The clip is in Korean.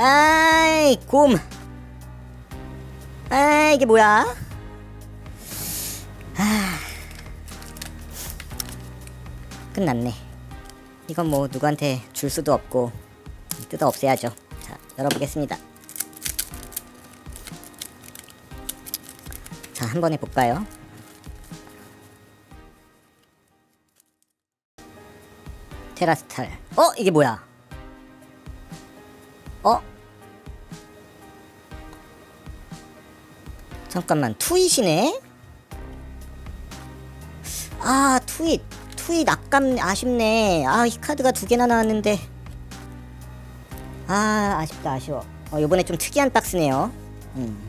아이 곰. 아 이게 뭐야? 아 끝났네. 이건 뭐 누구한테 줄 수도 없고 뜯어 없애야죠. 자 열어보겠습니다. 자 한번 해볼까요? 테라스탈. 어 이게 뭐야? 어? 잠깐만 투잇이네? 아 투잇 투잇 아깝네 아쉽네 아 이 카드가 두 개나 나왔는데 아 아쉽다 아쉬워 어 요번에 좀 특이한 박스네요 음.